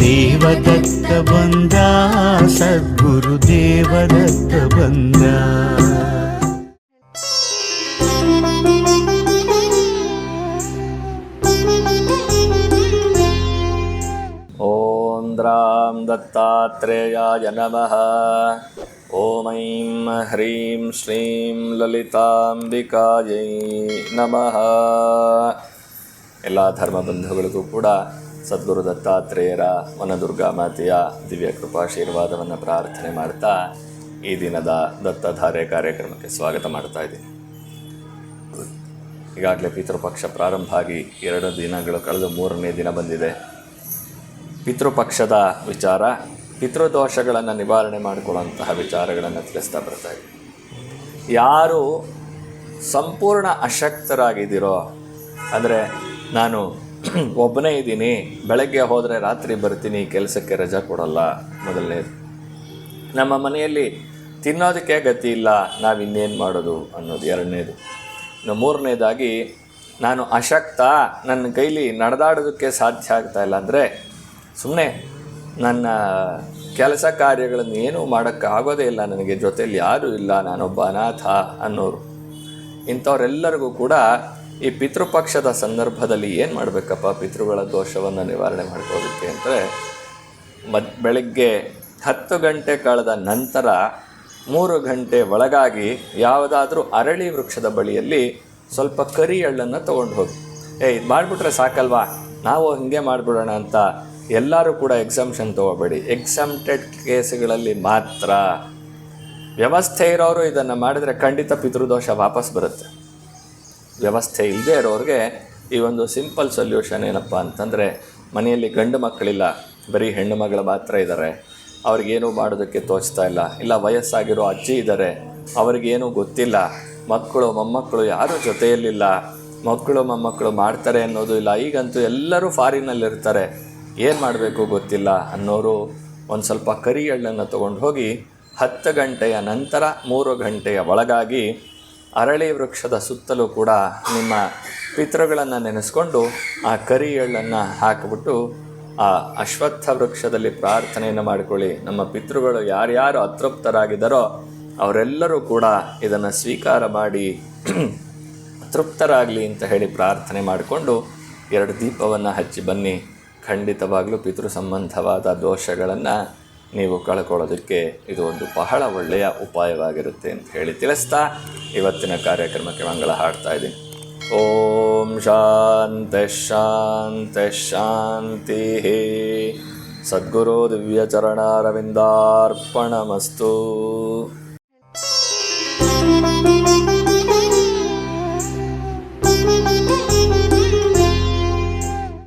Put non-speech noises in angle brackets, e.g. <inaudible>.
ದೇವದತ್ತ ಬಂದ ಸದ್ಗುರು ದೇವದತ್ತ ಬಂದ ॐ द्रां दत्तात्रेयाय नमः ॐ ऐं ह्रीं श्रीं ಲಲಿತಾಂಬಿಕಾಯೈ ನಮಃ ಎಲ್ಲ ಧರ್ಮ ಬಂಧುಗಳಿಗೂ ಕೂಡ ಸದ್ಗುರು ದತ್ತಾತ್ರೇಯರ ವನದುರ್ಗಾ ಮಾತೆಯ ದಿವ್ಯ ಕೃಪಾಶೀರ್ವಾದವನ್ನು ಪ್ರಾರ್ಥನೆ ಮಾಡ್ತಾ ಈ ದಿನದ ದತ್ತಧಾರೆ ಕಾರ್ಯಕ್ರಮಕ್ಕೆ ಸ್ವಾಗತ ಮಾಡ್ತಾ ಇದ್ದೀನಿ. ಈಗಾಗಲೇ ಪಿತೃಪಕ್ಷ ಪ್ರಾರಂಭ ಆಗಿ ಎರಡು ದಿನಗಳು, ಕಳೆದು ಮೂರನೇ ದಿನ ಬಂದಿದೆ. ಪಿತೃಪಕ್ಷದ ವಿಚಾರ, ಪಿತೃದೋಷಗಳನ್ನು ನಿವಾರಣೆ ಮಾಡಿಕೊಳ್ಳುವಂತಹ ವಿಚಾರಗಳನ್ನು ತಿಳಿಸ್ತಾ ಬರ್ತಾ ಇದೆ ಯಾರು ಸಂಪೂರ್ಣ ಅಶಕ್ತರಾಗಿದ್ದೀರೋ, ಅಂದರೆ ನಾನು <clears throat> ಒಬ್ಬನೇ ಇದ್ದೀನಿ. ಬೆಳಗ್ಗೆ ಹೋದರೆ ರಾತ್ರಿ ಬರ್ತೀನಿ, ಕೆಲಸಕ್ಕೆ ರಜಾ ಕೊಡಲ್ಲ ಮೊದಲನೇದು. ನಮ್ಮ ಮನೆಯಲ್ಲಿ ತಿನ್ನೋದಕ್ಕೆ ಗತಿ ಇಲ್ಲ, ನಾವು ಇನ್ನೇನು ಮಾಡೋದು ಅನ್ನೋದು ಎರಡನೇದು. ಇನ್ನು ಮೂರನೇದಾಗಿ, ನಾನು ಅಶಕ್ತ, ನನ್ನ ಕೈಲಿ ನಡೆದಾಡೋದಕ್ಕೆ ಸಾಧ್ಯ ಆಗ್ತಾ ಇಲ್ಲ ಅಂದರೆ ಸುಮ್ಮನೆ ನನ್ನ ಕೆಲಸ ಕಾರ್ಯಗಳನ್ನು ಏನೂ ಮಾಡೋಕ್ಕೆ ಆಗೋದೇ ಇಲ್ಲ, ನನಗೆ ಜೊತೆಯಲ್ಲಿ ಯಾರೂ ಇಲ್ಲ, ನಾನೊಬ್ಬ ಅನಾಥ ಅನ್ನೋರು. ಇಂಥವರೆಲ್ಲರಿಗೂ ಕೂಡ ಈ ಪಿತೃಪಕ್ಷದ ಸಂದರ್ಭದಲ್ಲಿ ಏನು ಮಾಡಬೇಕಪ್ಪ? ಪಿತೃಗಳ ದೋಷವನ್ನು ನಿವಾರಣೆ ಮಾಡ್ಕೋದಕ್ಕೆ ಅಂದರೆ, ಮದ್, ಬೆಳಗ್ಗೆ ಹತ್ತು ಗಂಟೆ ಕಳೆದ ನಂತರ ಮೂರು ಗಂಟೆ ಒಳಗಾಗಿ ಯಾವುದಾದ್ರೂ ಅರಳಿ ವೃಕ್ಷದ ಬಳಿಯಲ್ಲಿ ಸ್ವಲ್ಪ ಕರಿ ಎಳ್ಳನ್ನು ತೊಗೊಂಡು ಹೋಗಿ. ಏ, ಇದು ಮಾಡಿಬಿಟ್ರೆ ಸಾಕಲ್ವಾ? ನಾವು ಹಿಂಗೆ ಮಾಡಿಬಿಡೋಣ ಅಂತ ಎಲ್ಲರೂ ಕೂಡ ಎಕ್ಸಮ್ಷನ್ ತೊಗೋಬೇಡಿ. ಎಕ್ಸಮ್ಟೆಡ್ ಕೇಸ್ಗಳಲ್ಲಿ ಮಾತ್ರ. ವ್ಯವಸ್ಥೆ ಇರೋರು ಇದನ್ನು ಮಾಡಿದರೆ ಖಂಡಿತ ಪಿತೃದೋಷ ವಾಪಸ್ ಬರುತ್ತೆ. ವ್ಯವಸ್ಥೆ ಇಲ್ಲದೆ ಇರೋರಿಗೆ ಈ ಒಂದು ಸಿಂಪಲ್ ಸೊಲ್ಯೂಷನ್ ಏನಪ್ಪ ಅಂತಂದರೆ ಮನೆಯಲ್ಲಿ ಗಂಡು ಮಕ್ಕಳಿಲ್ಲ, ಬರೀ ಹೆಣ್ಣು ಮಗಳು ಮಾತ್ರ ಇದ್ದಾರೆ ಅವ್ರಿಗೇನು ಮಾಡೋದಕ್ಕೆ ತೋಚ್ತಾ ಇಲ್ಲ. ಇಲ್ಲ, ವಯಸ್ಸಾಗಿರೋ ಅಜ್ಜಿ ಇದ್ದಾರೆ ಅವ್ರಿಗೇನು ಗೊತ್ತಿಲ್ಲ. ಮಕ್ಕಳು, ಮೊಮ್ಮಕ್ಕಳು ಯಾರೂ ಜೊತೆಯಲ್ಲಿಲ್ಲ. ಮಕ್ಕಳು, ಮೊಮ್ಮಕ್ಕಳು ಮಾಡ್ತಾರೆ ಅನ್ನೋದು ಇಲ್ಲ. ಈಗಂತೂ ಎಲ್ಲರೂ ಫಾರಿನಲ್ಲಿರ್ತಾರೆ ಏನು ಮಾಡಬೇಕು ಗೊತ್ತಿಲ್ಲ ಅನ್ನೋರು ಒಂದು ಸ್ವಲ್ಪ ಕರಿ ಎಳ್ಳನ್ನು ತೊಗೊಂಡು ಹೋಗಿ ಹತ್ತು ಗಂಟೆಯ ನಂತರ ಮೂರು ಗಂಟೆಯ ಒಳಗಾಗಿ ಅರಳಿ ವೃಕ್ಷದ ಸುತ್ತಲೂ ಕೂಡ ನಿಮ್ಮ ಪಿತೃಗಳನ್ನು ನೆನೆಸ್ಕೊಂಡು ಆ ಕರಿ ಎಳ್ಳನ್ನು ಹಾಕಿಬಿಟ್ಟು ಆ ಅಶ್ವತ್ಥ ವೃಕ್ಷದಲ್ಲಿ ಪ್ರಾರ್ಥನೆಯನ್ನು ಮಾಡಿಕೊಳ್ಳಿ. ನಮ್ಮ ಪಿತೃಗಳು ಯಾರ್ಯಾರು ಅತೃಪ್ತರಾಗಿದ್ದಾರೋ ಅವರೆಲ್ಲರೂ ಕೂಡ ಇದನ್ನು ಸ್ವೀಕಾರ ಮಾಡಿ <clears throat> ತೃಪ್ತರಾಗಲಿ ಅಂತ ಹೇಳಿ ಪ್ರಾರ್ಥನೆ ಮಾಡಿಕೊಂಡು ಎರಡು ದೀಪವನ್ನು ಹಚ್ಚಿ ಬನ್ನಿ. ಖಂಡಿತವಾಗಲೂ ಪಿತೃ ಸಂಬಂಧವಾದ ದೋಷಗಳನ್ನು ನೀವು ಕಳ್ಕೊಳ್ಳೋದಕ್ಕೆ ಇದು ಒಂದು ಬಹಳ ಒಳ್ಳೆಯ ಉಪಾಯವಾಗಿರುತ್ತೆ ಅಂತ ಹೇಳಿ ತಿಳಿಸ್ತಾ ಇವತ್ತಿನ ಕಾರ್ಯಕ್ರಮಕ್ಕೆ ಮಂಗಳ ಹಾಡ್ತಾ ಇದ್ದೀನಿ ಓಂ ಶಾಂತಿ ಶಾಂತಿ ಶಾಂತಿ ಸದ್ಗುರು ದಿವ್ಯಚರಣಾರವಿಂದಾರ್ಪಣಮಸ್ತು.